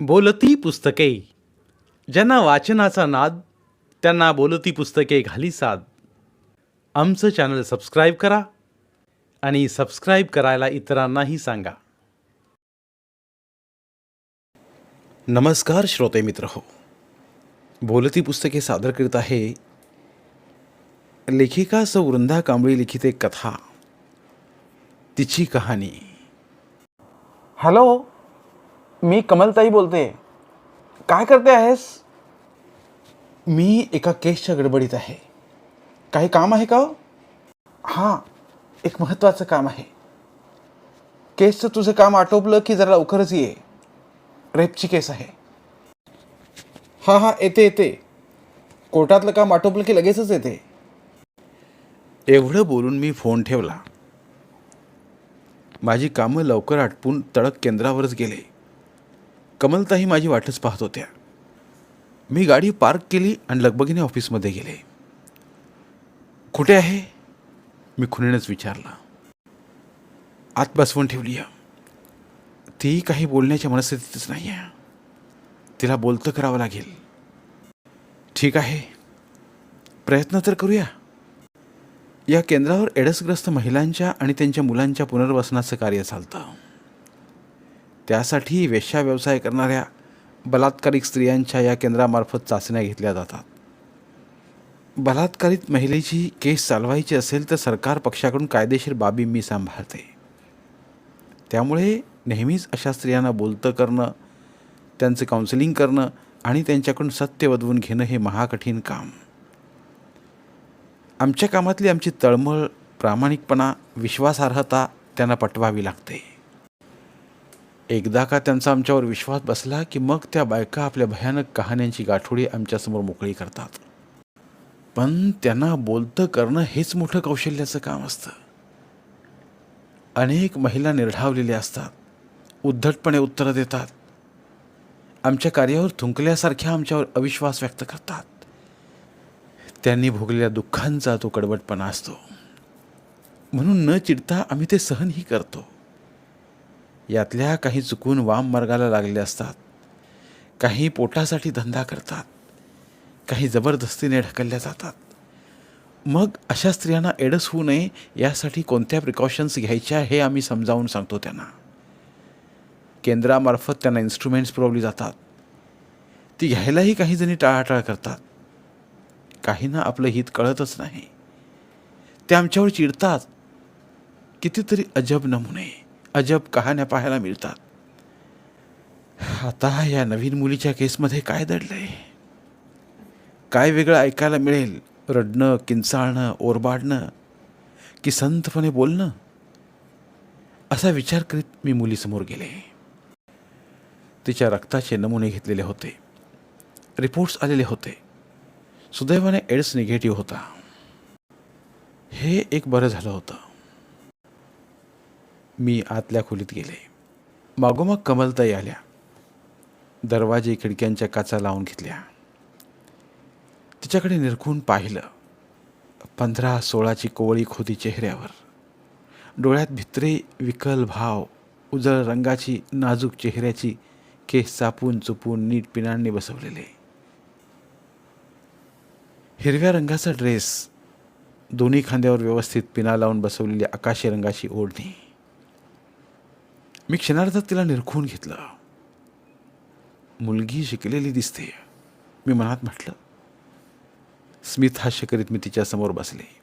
बोलती पुस्तके. ज्यांना वाचनाचा नाद त्यांना बोलती पुस्तके घाली साद. आमचं चॅनल सबस्क्राईब करा आणि सबस्क्राईब करायला इतरांनाही सांगा. नमस्कार श्रोते मित्र हो. बोलती पुस्तके सादर करीत आहे लेखिका सौ वृंदा कांबळी लिखित एक कथा. तिची कहाणी. हॅलो? मी कमलताई बोलते. काय करते आहेस? मी एका केसच्या गडबडीत आहे. काही काम आहे का हो? हां एक महत्त्वाचं काम आहे. केसचं तुझं काम आटोपलं की जरा लवकरच ये. रेपची केस आहे. हां हां येते येते. कोर्टातलं काम आटोपलं की लगेचच येते. एवढं बोलून मी फोन ठेवला. माझी कामं लवकर आटपून तडक केंद्रावरच गेले. कमलताही माझी वाटच पाहत होत्या. मी गाडी पार्क केली आणि लगबगीने ऑफिसमध्ये गेले. कुठे आहे? मी खुनीनंच विचारला. आत बसवून ठेवली आहे. ती काही बोलण्याच्या मनस्थितीतच नाही आहे तिला बोलतं करावं लागेल. ठीक आहे. प्रयत्न तर करूया. या केंद्रावर एडसग्रस्त महिलांच्या आणि त्यांच्या मुलांच्या पुनर्वसनाचं कार्य चालतं. त्यासाठी वेश्या व्यवसाय करणाऱ्या बलात्कारिक स्त्रियांच्या या केंद्रामार्फत चाचण्या घेतल्या जातात. बलात्कारित महिलेची केस चालवायची असेल तर सरकार पक्षाकडून कायदेशीर बाबी मी सांभाळते. त्यामुळे नेहमीच अशा स्त्रियांना बोलतं करणं त्यांचं काउन्सिलिंग करणं आणि त्यांच्याकडून सत्य वदवून घेणं हे महाकठीण काम. आमच्या कामातली आमची तळमळ प्रामाणिकपणा विश्वासार्हता त्यांना पटवावी लागते. एकदा का त्यांचा आमच्यावर विश्वास बसला की मग त्या बायका आपल्या भयानक कहाण्यांची गाठोडी आमच्यासमोर मोकळी करतात. पण त्यांना बोलतं करणं हेच मोठं कौशल्याचं काम असतं. अनेक महिला निर्ढावलेल्या असतात. उद्धटपणे उत्तरं देतात. आमच्या कार्यावर थुंकल्यासारख्या आमच्यावर अविश्वास व्यक्त करतात. त्यांनी भोगलेल्या दुःखांचा तो कडवटपणा असतो. म्हणून न चिडता आम्ही ते सहनही करतो. यातल्या काही चुकून वाम मार्गाला लागले असतात. काही पोटासाठी धंदा करतात. काही जबरदस्तीने ढकलल्या जातात. मग अशा स्त्रियांना एडस होऊ नये यासाठी कोणत्या प्रिकॉशन्स घ्यायच्या हे आम्ही समजावून सांगतो त्यांना. केंद्रामार्फत त्यांना इन्स्ट्रुमेंट्स पुरवली जातात. ती घ्यायलाही काही जणी टाळाटाळ करतात. काहींना आपलं हित कळतच नाही. ते आमच्यावर चिडतात. कितीतरी अजब नमुने. अजब कहाण्या पाहायला मिळतात. आता या नवीन मुलीच्या केसमध्ये काय दडलंय? काय वेगळं ऐकायला मिळेल? रडणं किंचाळणं ओरबाडणं की संतपणे बोलणं? असा विचार करीत मी मुलीसमोर गेले. तिच्या रक्ताचे नमुने घेतलेले होते. रिपोर्ट्स आलेले होते. सुदैवाने एड्स निगेटिव्ह होता. हे एक बरं झालं होतं. मी आतल्या खोलीत गेले. मागोमाग कमलताई आल्या. दरवाजे खिडक्यांच्या काचा लावून घेतल्या. तिच्याकडे निरखून पाहिलं. पंधरा सोळाची कोवळी खोदी चेहऱ्यावर. डोळ्यात भित्रे विकल भाव उजळ रंगाची नाजूक चेहऱ्याची केस चापून चुपून नीट पिनांनी बसवलेले. हिरव्या रंगाचा ड्रेस दोन्ही खांद्यावर व्यवस्थित पिना लावून बसवलेली आकाशी रंगाची ओढणी. मी क्षणार्धात तिला निरखून घेतलं. मुलगी शिकलेली दिसते. मी मनात म्हटलं स्मित हास्य करीत मी तिच्यासमोर बसले.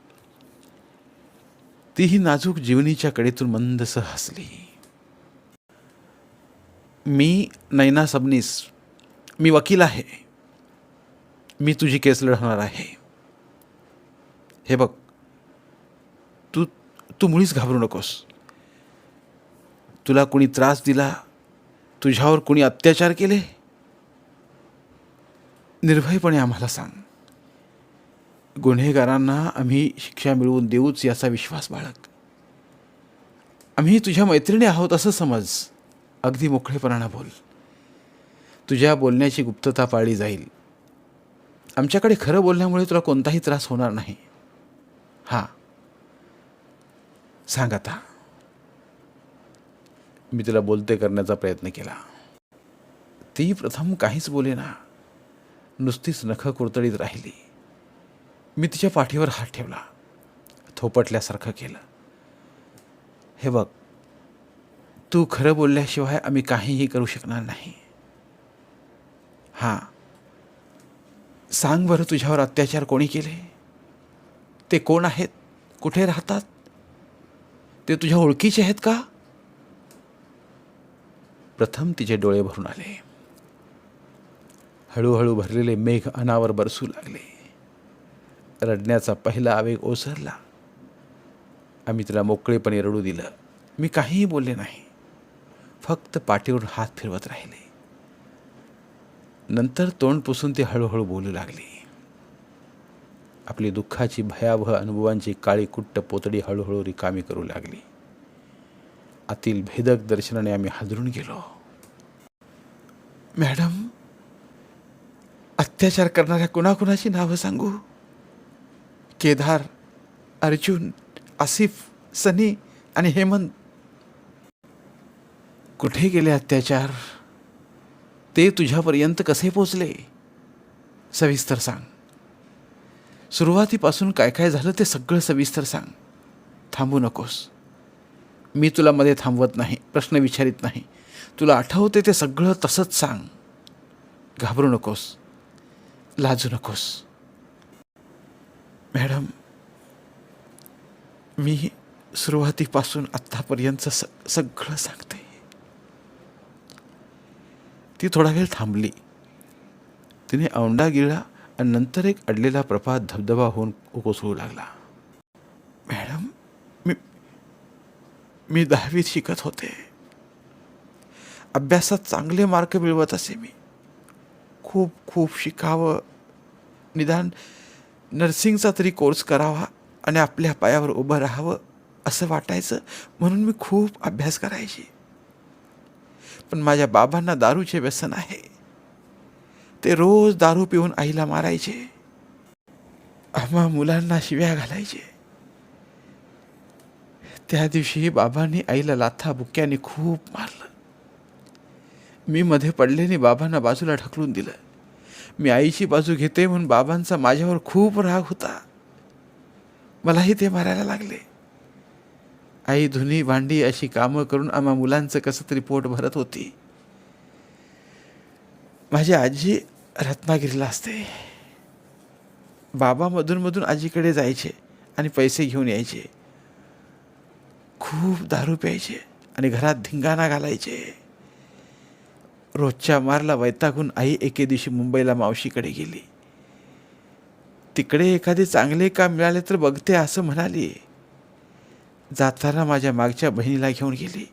तीही नाजूक जीवनीच्या कडेतून मंदस हसली. मी नैना सबनीस मी वकील आहे. मी तुझी केस लढवणार आहे. हे बघ तू तू मुळीच घाबरू नकोस. तुला कोणी त्रास दिला? तुझ्यावर कोणी अत्याचार केले? निर्भयपणे आम्हाला सांग. गुन्हेगारांना आम्ही शिक्षा मिळवून देऊच याचा विश्वास बाळग. आम्ही तुझ्या मैत्रिणी आहोत असं समज. अगदी मोकळेपणानं बोल. तुझ्या बोलण्याची गुप्तता पाळली जाईल. आमच्याकडे खरं बोलण्यामुळे तुला कोणताही त्रास होणार नाही. हां. सांग आता. मी तिला बोलते करण्याचा प्रयत्न केला. ती प्रथम काहीच बोलेना नुसतीच नखं कुरतडीत राहिली. मी तिच्या पाठीवर हात ठेवला. थोपटल्यासारखं केलं. हे बघ तू खरं बोलल्याशिवाय आम्ही काहीही करू शकणार नाही. हां सांग बरं तुझ्यावर अत्याचार कोणी केले? ते कोण आहेत? कुठे राहतात? ते तुझ्या ओळखीचे आहेत का? प्रथम तिचे डोळे भरून आले. हळूहळू भरलेले मेघ अनावर बरसू लागले. रडण्याचा पहिला आवेग ओसरला. आम्ही तिला मोकळेपणे रडू दिलं. मी काहीही बोलले नाही. फक्त पाठीवरून हात फिरवत राहिले. नंतर तोंड पुसून ती हळूहळू बोलू लागली. आपली दुःखाची भयावह अनुभवांची काळी कुट्ट पोतडी हळूहळू रिकामी करू लागली. आतील भेदक दर्शनाने आम्ही हादरून गेलो. मॅडम अत्याचार करणाऱ्या कुणाकुणाची नावं सांगू? केदार अर्जुन आसिफ सनी आणि हेमंत. कुठे गेले अत्याचार? ते तुझ्यापर्यंत कसे पोचले? सविस्तर सांग. सुरुवातीपासून काय काय झालं ते सगळं सविस्तर सांग. थांबू नकोस. मी तुला मध्ये थांबवत नाही प्रश्न विचारित नाही. तुला आठवते ते सगळं तसंच सांग. घाबरू नकोस. लाजू नकोस. मॅडम मी सुरुवातीपासून आत्तापर्यंत स सगळं सांगते. ती थोडा वेळ थांबली. तिने औंडा गिळला आणि नंतर एक अडलेला प्रपात धबधबा होऊन कोसळू लागला मॅडम मी मी दहावीत शिकत होते. अभ्यासात चांगले मार्क मिळवत असे मी. खूप खूप शिकावं. निदान नर्सिंगचा तरी कोर्स करावा आणि आपल्या पायावर उभं राहावं असं वाटायचं. म्हणून मी खूप अभ्यास करायची. पण माझ्या बाबांना दारूचे व्यसन आहे. ते रोज दारू पिऊन आईला मारायचे. आम्हा मुलांना शिव्या घालायचे. त्या दिवशी बाबांनी आईला लाथा बुक्क्याने खूप मारलं. मी मध्ये पडल्याने बाबांना बाजूला ढकलून दिलं. मी आईची बाजू घेते म्हणून बाबांचा माझ्यावर खूप राग होता. मलाही ते मारायला लागले. आई धुनी भांडी अशी कामं करून आम्हा मुलांचं कसं तरी पोट भरत होती. माझी आजी रत्नागिरीला असते. बाबा मधून आजीकडे जायचे आणि पैसे घेऊन यायचे. खूप दारू प्यायचे आणि घरात धिंगाणा घालायचे. रोजच्या मारला वैतागून आई एके दिवशी मुंबईला मावशीकडे गेली. तिकडे एखादे चांगले काम मिळाले तर बघते असं म्हणाली. जाताना माझ्या मागच्या बहिणीला घेऊन गेली.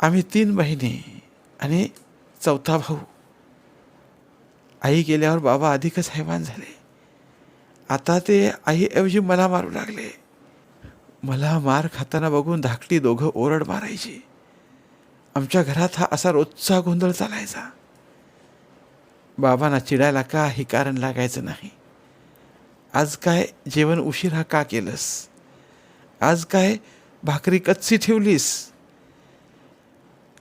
आम्ही तीन बहिणी आणि चौथा भाऊ. आई गेल्यावर बाबा अधिकच हैवान झाले. आता ते आईऐवजी मला मारू लागले. मला मार खाताना बघून धाकटी दोघं ओरड मारायची. आमच्या घरात हा असा रोजचा गोंधळ चालायचा. बाबांना चिडायला का हे कारण लागायचं नाही. आज काय जेवण उशिरा का केलंस? आज काय भाकरी कच्ची ठेवलीस?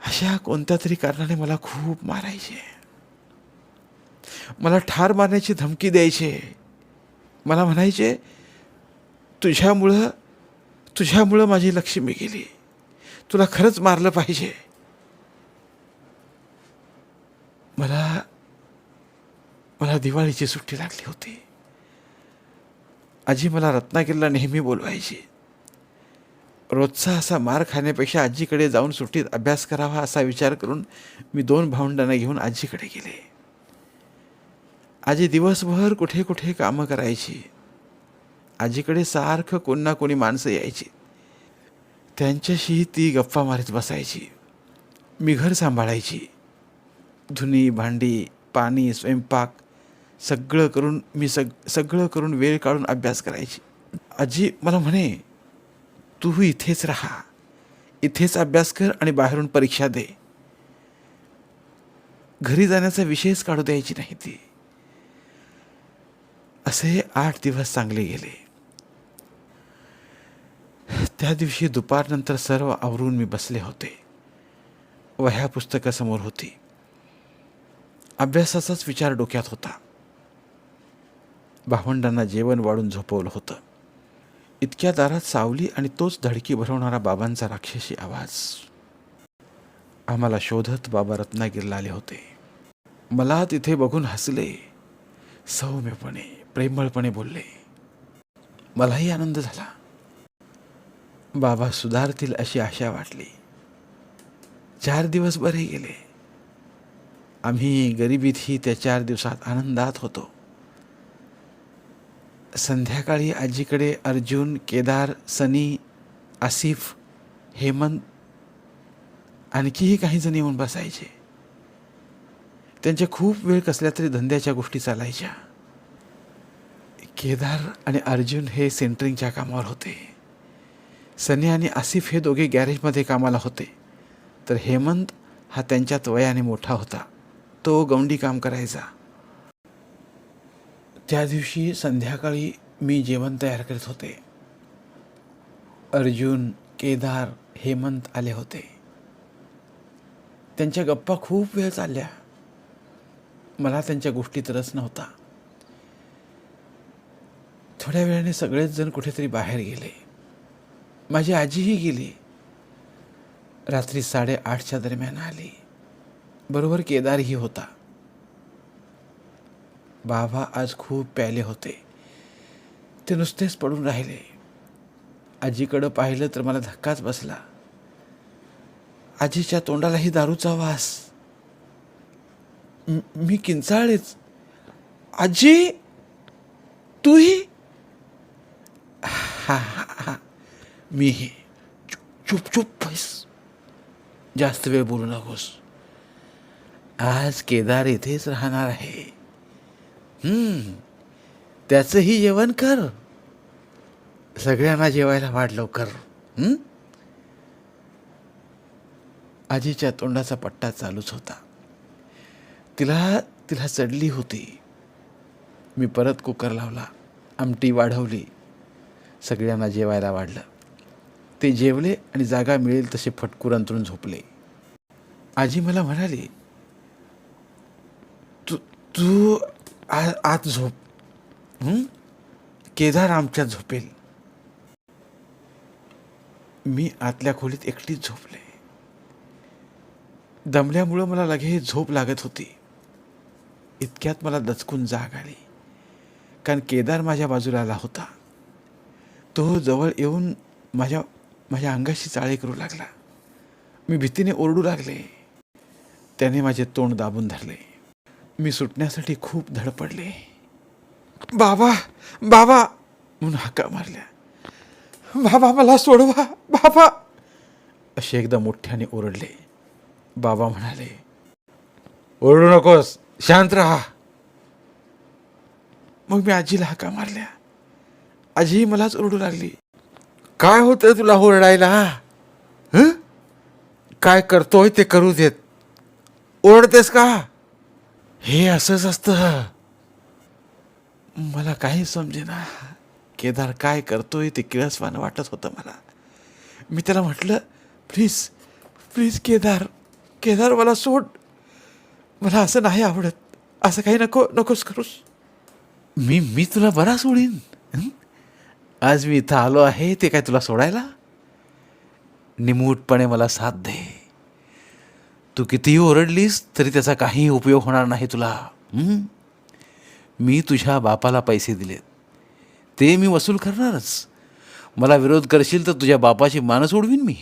अशा कोणत्या तरी कारणाने मला खूप मारायचे. मला ठार मारण्याची धमकी द्यायचे. मला म्हणायचे तुझ्यामुळं तुझ्यामुळं माझी लक्ष्मी गेली. तुला खरंच मारलं पाहिजे. मला मला दिवाळीची सुट्टी लागली होती. आजी मला रत्नागिरीला नेहमी बोलवायची. रोजचा असा मार खाण्यापेक्षा आजीकडे जाऊन सुट्टीत अभ्यास करावा असा विचार करून मी दोन भावंडांना घेऊन आजीकडे गेले. आजी दिवसभर कुठे कुठे कामं करायची. आजीकडे सारखं कोण ना कोणी माणसं यायची. त्यांच्याशी ती गप्पा मारत बसायची. मी घर सांभाळायची. धुनी भांडी पाणी स्वयंपाक सगळं करून मी सग सगळं करून वेळ काढून अभ्यास करायची. आजी मला म्हणे तू इथेच राहा. इथेच अभ्यास कर आणि बाहेरून परीक्षा दे. घरी जाण्याचा विषयच काढू द्यायची नाही ती. असे आठ दिवस चांगले गेले. त्या दिवशी दुपारनंतर सर्व आवरून मी बसले होते वह्या पुस्तकासमोर होती. अभ्यासाचाच विचार डोक्यात होता. भावंडांना जेवण वाढून झोपवलं होतं. इतक्या दारात सावली आणि तोच धडकी भरवणारा बाबांचा राक्षसी आवाज. आम्हाला शोधत बाबा रत्नागिरीला आले होते. मला तिथे बघून हसले. सौम्यपणे प्रेमळपणे बोलले. मलाही आनंद झाला. बाबा सुधारतील अशी आशा वाटली. चार दिवस बरे गेले. आम्ही गरिबीतही त्या चार दिवसात आनंदात होतो. संध्याकाळी आजीकडे अर्जुन केदार सनी आसिफ हेमंत आणखीही काही जण येऊन बसायचे. त्यांच्या खूप वेळ कसल्या तरी धंद्याच्या गोष्टी चालायच्या. केदार आणि अर्जुन हे सेंटरिंगच्या कामावर होते. सनी आणि आसिफ हे दोघे गॅरेजमध्ये कामाला होते. तर हेमंत हा त्यांच्यात वयाने मोठा होता. तो गवंडी काम करायचा. त्या दिवशी संध्याकाळी मी जेवण तयार करत होते. अर्जुन केदार हेमंत आले होते. त्यांच्या गप्पा खूप वेळ चालल्या. मला त्यांच्या गोष्टीत रस नव्हता. थोड्या वेळाने सगळेच जण कुठेतरी बाहेर गेले. माझी आजीही गेली. रात्री साडेआठच्या दरम्यान आली. बरोबर केदारही होता. बाबा आज खूप प्याले होते. ते नुसतेच पडून राहिले. आजीकडं पाहिलं तर मला धक्काच बसला. आजीच्या तोंडालाही दारूचा वास. मी किंचाळलेच आजी तूही? हा हा हा. मीही चुप चुप चुप जास्त वेळ बोलू नकोस. आज केदार इथेच राहणार आहे. त्याचंही जेवण कर. सगळ्यांना जेवायला वाढ लवकर. आजीच्या तोंडाचा पट्टा चालूच होता. तिला तिला चढली होती. मी परत कुकर लावला. आमटी वाढवली. सगळ्यांना जेवायला वाढलं. ते जेवले आणि जागा मिळेल तसे फटकूर अंतरून झोपले. आजी मला म्हणाली तू तू आ- आत झोप. केदार आमच्या झोपेल. मी आतल्या खोलीत एकटीच झोपले. दमल्यामुळं मला लगेच झोप लागत होती. इतक्यात मला दचकून जाग आली कारण केदार माझ्या बाजूला आला होता. तो जवळ येऊन माझ्या माझ्या अंगाशी चाळे करू लागला. मी भीतीने ओरडू लागले. त्याने माझे तोंड दाबून धरले. मी सुटण्यासाठी खूप धडपडले. बाबा बाबा म्हणून हाका मारल्या. बाबा मला सोडवा बाबा. असे एकदा मोठ्याने ओरडले. बाबा म्हणाले ओरडू नकोस शांत राहा. मग मी आजीला हाका मारल्या. आजीही मलाच ओरडू लागली. काय होतं तुला ओरडायला? हं? काय करतोय ते करू देत? ओरडतेस का? हे असंच असतं. मला काही समजेना. केदार काय करतोय ते किळसवान वाटत होतं मला. मी त्याला म्हटलं प्लीज प्लीज केदार केदार मला सोड. मला असं नाही आवडत. असं काही नको नकोस करूस. मी मी तुला बरा सोडीन आज मी इथं आलो आहे ते काय तुला सोडायला? निमूटपणे मला साथ दे. तू कितीही ओरडलीस तरी त्याचा काही उपयोग होणार नाही तुला. मी तुझ्या बापाला पैसे दिलेत. ते मी वसूल करणारच. मला विरोध करशील तर तुझ्या बापाची मान सोडवीन मी.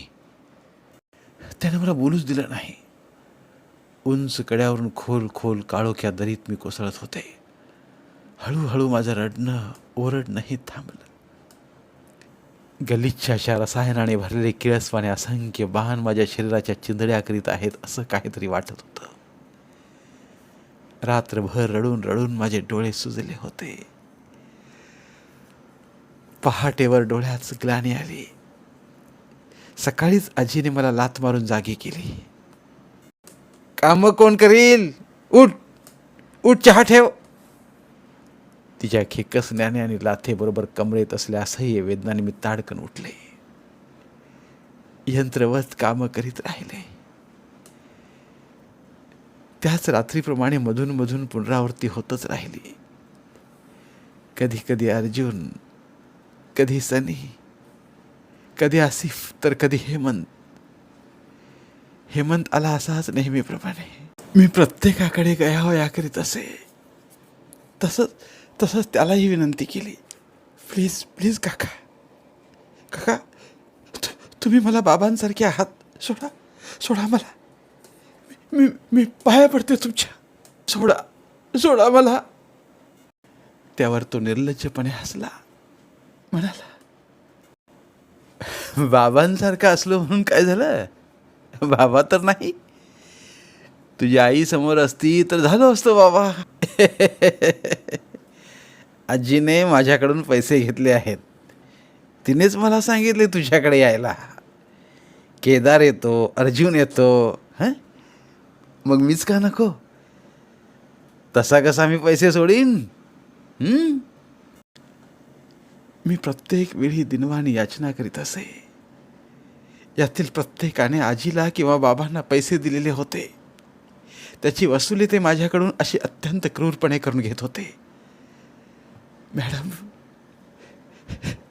त्याने मला बोलूच दिलं नाही. उंच कड्यावरून खोल खोल काळोख्या दरीत मी कोसळत होते. हळूहळू माझं रडणं ओरडणंही थांबलं. गलिच्छ अशा रसायनाने भरलेले किळसवाने असंख्य बाण माझ्या शरीराच्या चिंधड्या करीत आहेत असं काहीतरी वाटत होतं. रात्रभर रडून रडून माझे डोळे सुजले होते. पहाटेवर डोळ्याच ग्लानी आली. सकाळीच आजीने मला लात मारून जागी केली. काम कोण करील? उठ! उठ चहा ठेव! तिच्या खेकसण्याने आणि लाथेबरोबर कमरेत असल्या असह्य वेदनाने मी ताडकन उठले. यंत्रवत कामं करीत राहिले. त्याच रात्रीप्रमाणे मधून मधून पुनरावृत्ती होतच राहिली. कधी कधी अर्जुन कधी सनी कधी आसिफ तर कधी हेमंत. हेमंत आला असाच नेहमीप्रमाणे. मी प्रत्येकाकडे गयावया करीत असे. तसंच तसंच त्यालाही विनंती केली. प्लीज प्लीज काका. काका तु- तुम्ही मला बाबांसारखे आहात. सोडा सोडा मला. मी मी पाया पडते तुमच्या. सोडा सोडा मला. त्यावर तो निर्लज्जपणे हसला. म्हणाला बाबांसारखा असलो म्हणून काय झालं? बाबा तर नाही. तुझी आई समोर असती तर झालं असतं बाबा. आजीने माझ्याकडून पैसे घेतले आहेत. तिनेच मला सांगितले तुझ्याकडे यायला. केदार येतो अर्जुन येतो हं? मग मीच का नको? तसा कसा मी पैसे सोडीन? मी प्रत्येक वेळी दिनवाणी याचना करीत असे. यातील प्रत्येकाने आजीला किंवा बाबांना पैसे दिलेले होते. त्याची वसुली ते माझ्याकडून अशी अत्यंत क्रूरपणे करून घेत होते. मॅडम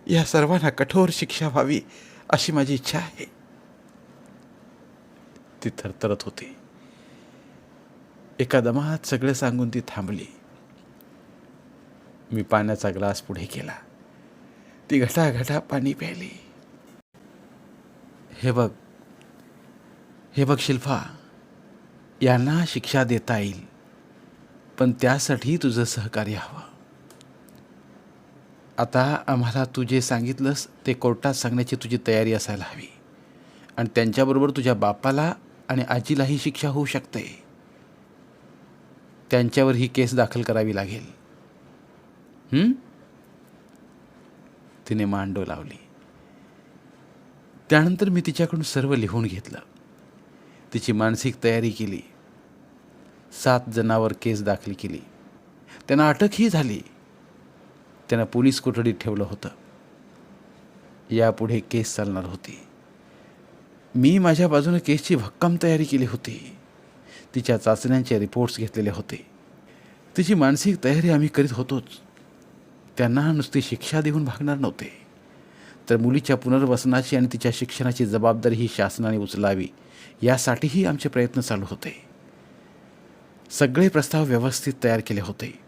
या सर्वांना कठोर शिक्षा व्हावी अशी माझी इच्छा आहे. ती थरथरत होती. एका दमात सगळं सांगून ती थांबली. मी पाण्याचा ग्लास पुढे केला. ती घटाघटा पाणी प्यायली. हे बघ हे बघ शिल्पा यांना शिक्षा देता येईल पण त्यासाठी तुझं सहकार्य हवं. आता आम्हाला तू जे सांगितलंस ते कोर्टात सांगण्याची तुझी तयारी असायला हवी. आणि त्यांच्याबरोबर तुझ्या बापाला आणि आजीलाही शिक्षा होऊ शकते. त्यांच्यावर ही केस दाखल करावी लागेल. तिने मांडो लावली. त्यानंतर मी तिच्याकडून सर्व लिहून घेतलं. तिची मानसिक तयारी केली. सात जणांवर केस दाखल केली. त्यांना अटकही झाली. त्यांना पोलीस कोठडीत ठेवलं होतं. यापुढे केस चालणार होती. मी माझ्या बाजूने केसची भक्कम तयारी केली होती. तिच्या चाचण्यांचे रिपोर्ट्स घेतलेले होते. तिची मानसिक तयारी आम्ही करीत होतोच. त्यांना नुसती शिक्षा देऊन भागणार नव्हते. तर मुलीच्या पुनर्वसनाची आणि तिच्या शिक्षणाची जबाबदारी ही शासनाने उचलावी यासाठीही आमचे प्रयत्न चालू होते. सगळे प्रस्ताव व्यवस्थित तयार केले होते.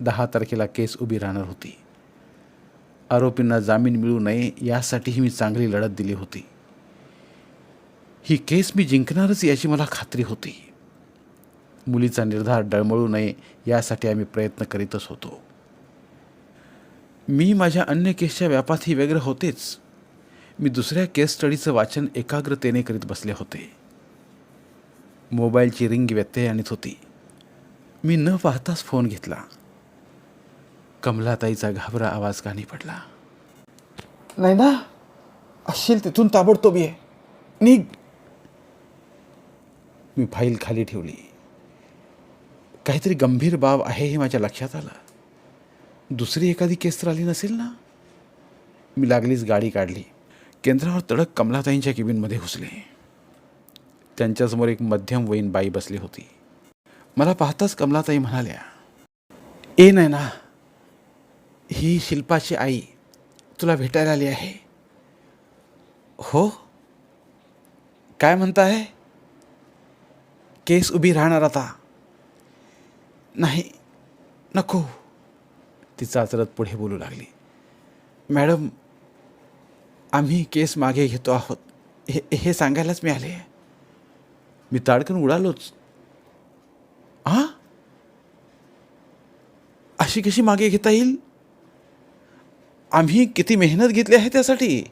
दहा तारखेला केस उभी राहणार होती. आरोपींना जामीन मिळू नये यासाठीही मी चांगली लढत दिली होती. ही केस मी जिंकणारच याची मला खात्री होती. मुलीचा निर्धार डळमळू नये यासाठी आम्ही प्रयत्न करीतच होतो. मी माझ्या अन्य केसच्या व्यापातही व्यग्र होतेच. मी दुसऱ्या केस स्टडीचं वाचन एकाग्रतेने करीत बसले होते. मोबाईलची रिंग व्यत्यय आणत होती. मी न पाहताच फोन घेतला. कमलाताईचा घाबरा आवाज कानी पडला. नाही ना? असशील तिथून ताबडतोब ये. निघ. मी फाईल खाली ठेवली. काहीतरी गंभीर बाब आहे हे माझ्या लक्षात आलं. दुसरी एखादी केस तर आली नसेल ना? मी लागलीच गाडी काढली. केंद्रावर तडक कमलाताईंच्या केबिनमध्ये घुसले. त्यांच्यासमोर एक मध्यम वयीन बाई बसली होती. मला पाहताच कमलाताई म्हणाल्या ए नाही ना ही शिल्पाची आई तुला भेटायला आली आहे? हो? काय म्हणताय? केस उभी राहणार आता. नाही नको. ती चाचरत पुढे बोलू लागली. मॅडम आम्ही केस मागे घेतो आहोत. हे हे सांगायलाच मी मी ताडकन उडालोच. हां अशी कशी मागे घेता येईल? आम्ही किती मेहनत घेतली आहे त्यासाठी?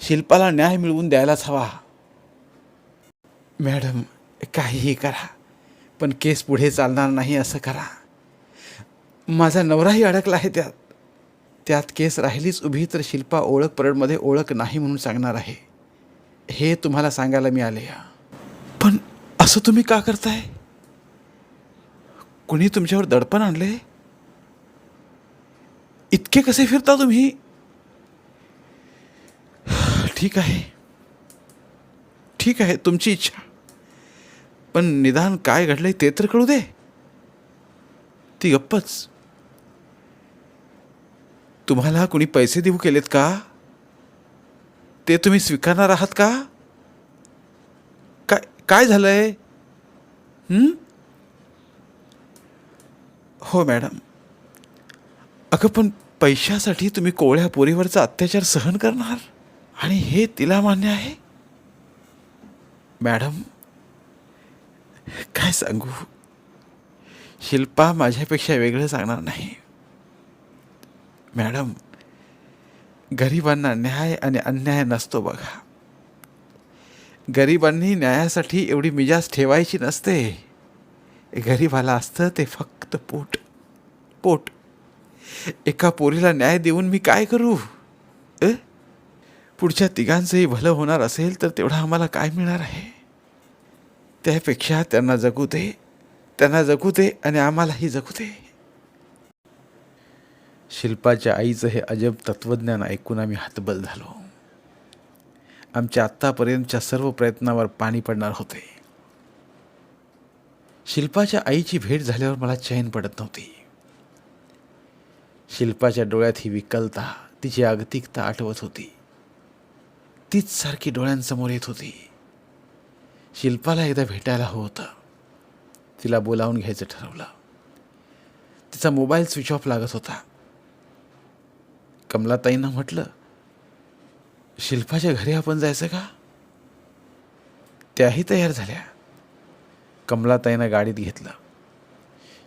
शिल्पाला न्याय मिळवून द्यायलाच हवा. मॅडम काहीही करा पण केस पुढे चालणार नाही असं करा. माझा नवराही अडकला आहे त्यात. त्यात केस राहिलीच उभी तर शिल्पा ओळख परडमध्ये ओळख नाही म्हणून सांगणार आहे. हे तुम्हाला सांगायला मी आले पण असं तुम्ही का करताय? कुणी तुमच्यावर दडपण आणले इतके कसे फिरता तुम्ही? ठीक आहे. ठीक आहे तुमची इच्छा. पण निदान काय घडलंय ते तर कळू दे. ती गप्पच. तुम्हाला कुणी पैसे देऊ केलेत का? ते तुम्ही स्वीकारणार आहात का? काय काय झालंय? हो? मॅडम. अगं पण पैशासाठी तुम्ही कोवळ्या पोरीवरचा अत्याचार सहन करणार? आणि हे तिला मान्य आहे? मॅडम काय सांगू? शिल्पा माझ्यापेक्षा वेगळं सांगणार नाही. मॅडम गरिबांना न्याय आणि अन्याय नसतो बघा. गरिबांनी न्यायासाठी एवढी मिजाज ठेवायची नसते. गरिबाला असतं ते फक्त पोट. पोट. एका पोरीला न्याय देऊन मी काय करू? ए पुढच्या तिघांचंही भलं होणार असेल तर तेवढं आम्हाला काय मिळणार आहे? त्यापेक्षा त्यांना जगू दे त्यांना जगू दे आणि आम्हालाही जगू दे. शिल्पाच्या आईचं हे अजब तत्वज्ञान ऐकून आम्ही हातबल झालो. आमच्या आत्तापर्यंतच्या सर्व प्रयत्नावर पाणी पडणार होते. शिल्पाच्या आईची भेट झाल्यावर मला चैन पडत नव्हती. शिल्पाच्या डोळ्यात ही विकलता तिची आगतिकता आठवत होती. तीच सारखी डोळ्यांसमोर येत होती. शिल्पाला एकदा भेटायला हवं होतं. तिला बोलावून घ्यायचं ठरवलं. तिचा मोबाईल स्विच ऑफ लागत होता. कमलाताईंना म्हटलं शिल्पाच्या घरी आपण जायचं का? त्याही तयार झाल्या. कमलाताईनं गाडीत घेतलं.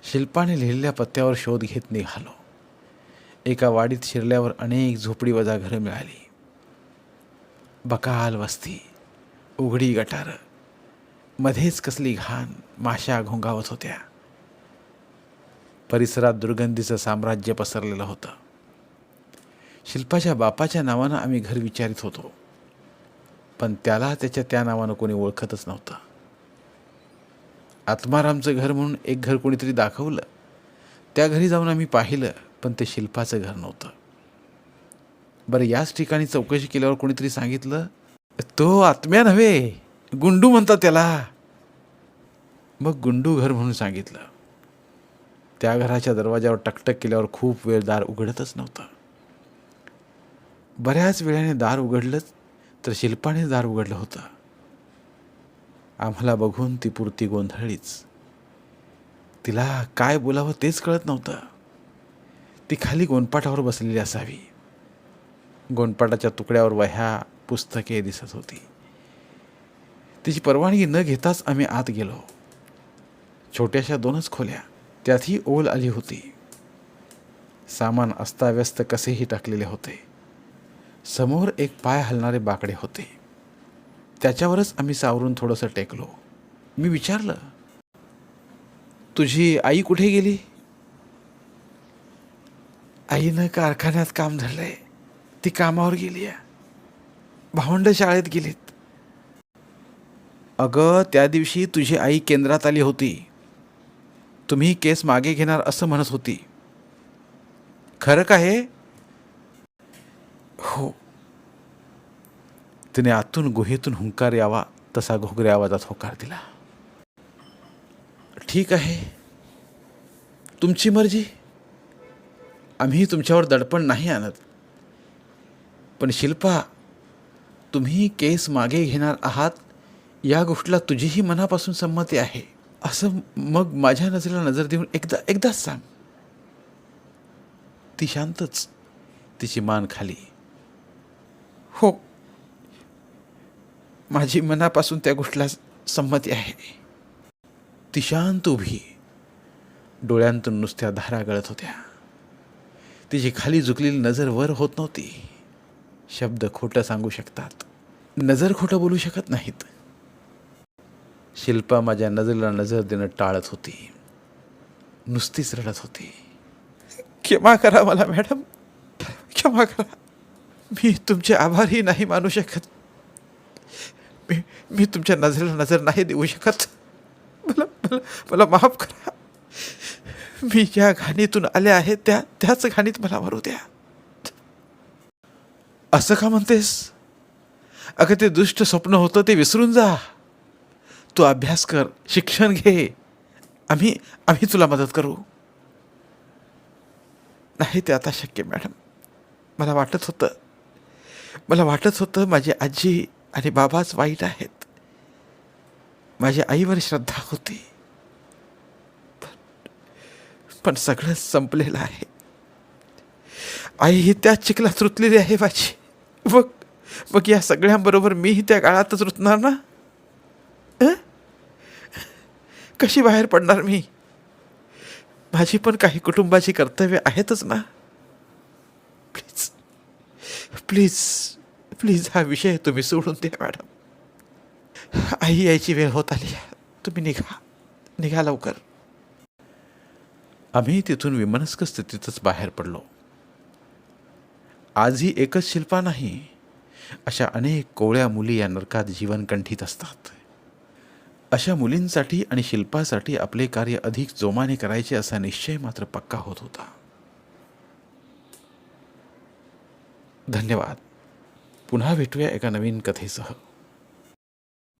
शिल्पाने लिहिलेल्या पत्त्यावर शोध घेत निघालो. एका वाडीत शिरल्यावर अनेक झोपडी वजा घरं मिळाली. बकाल वस्ती उघडी गटारं मध्येच कसली घाण माशा घोंगावत होत्या. परिसरात दुर्गंधीचं साम्राज्य पसरलेलं होतं. शिल्पाच्या बापाच्या नावानं आम्ही घर विचारित होतो. पण त्याला त्याच्या त्या नावानं कोणी ओळखतच नव्हतं. आत्मारामचं घर म्हणून एक घर कोणीतरी दाखवलं. त्या घरी जाऊन आम्ही पाहिलं. पण ते शिल्पाचं घर नव्हतं. बरं याच ठिकाणी चौकशी केल्यावर कोणीतरी सांगितलं तो आत्म्या नव्हे गुंडू म्हणतात त्याला. मग गुंडू घर म्हणून सांगितलं. त्या घराच्या दरवाजावर टकटक केल्यावर खूप वेळ दार उघडतच नव्हतं. बऱ्याच वेळाने दार उघडलंच तर शिल्पाने दार उघडलं होतं. आम्हाला बघून ती पुरती गोंधळलीच. तिला काय बोलावं तेच कळत नव्हतं. ती खाली गोंपाटावर बसलेली असावी. गोंडपाटाच्या तुकड्यावर वह्या पुस्तके दिसत होती. तिची परवानगी न घेताच आम्ही आत गेलो. छोट्याशा दोनच खोल्या त्यातही ओल आली होती. सामान अस्ताव्यस्त कसेही टाकलेले होते. समोर एक पाय हलणारे बाकडे होते. त्याच्यावरच आम्ही सावरून थोडंसं टेकलो. मी विचारलं तुझी आई कुठे गेली? आईनं कारखान्यात काम धरलंय ती कामावर गेली आहे भावंड शाळेत गेलीत. अगं त्या दिवशी तुझी आई केंद्रात आली होती. तुम्ही केस मागे घेणार असं म्हणत होती. खरं का हे? हो. तिने आतून गुहेतून हुंकार यावा तसा घोगऱ्या आवाजात होकार दिला. ठीक आहे. तुमची मर्जी. आम्ही तुमच्यावर दडपण नाही आणत. पण शिल्पा तुम्ही केस मागे घेणार आहात या गोष्टीला तुझीही मनापासून संमती आहे. असं मग माझ्या नजरेला नजर देऊन एकदा एकदाच सांग. ती शांतच तिची मान खाली. हो माझी मनापासून त्या गोष्टीला संमती आहे. ती शांत उभी डोळ्यांतून नुसत्या धारा गळत होत्या. तिची खाली झुकलेली नजर वर होत नव्हती. शब्द खोटं सांगू शकतात. नजर खोटं बोलू शकत नाहीत. शिल्पा माझ्या नजरेला नजर देणं टाळत होती. नुसतीच रडत होती. क्षमा करा मला मॅडम. क्षमा करा. मी तुमचे आभारही नाही मानू शकत. मी मी तुमच्या नजरेला नजर नाही देऊ शकत. मला मला मला माफ करा. मी ज्या घाणीतून आले आहे त्या त्याच घाणीत मला मारू द्या. असं का म्हणतेस? अगं ते दुष्ट स्वप्न होतं ते विसरून जा. तू अभ्यास कर शिक्षण घे. आम्ही आम्ही तुला मदत करू. नाही ते आता शक्य मॅडम. मला वाटत होतं मला वाटत होतं माझी आजी आणि बाबाच वाईट आहेत. माझ्या आईवर श्रद्धा होती. पण- सगळं संपलेलं आहे. आई ही त्या चिखलात रुतलेली आहे माझी मग मग या सगळ्यांबरोबर मीही त्या काळातच रुतणार ना? कशी बाहेर पडणार मी? माझी पण काही कुटुंबाची कर्तव्य आहेतच ना? प्लीज प्लीज प्लीज हा विषय तुम्ही सोडून द्या मॅडम. आई यायची वेळ होत आली. तुम्ही निघा. निघा लवकर. आम्ही तिथून विमनस्क स्थितीतच बाहेर पडलो. आजही एकच शिल्पा नाही अशा अनेक कोवळ्या मुली या नरकात जीवन कंठीत असतात. अशा मुलींसाठी आणि शिल्पासाठी आपले कार्य अधिक जोमाने करायचे असा निश्चय मात्र पक्का होत होता. धन्यवाद. पुन्हा भेटूया एका नवीन कथेसह.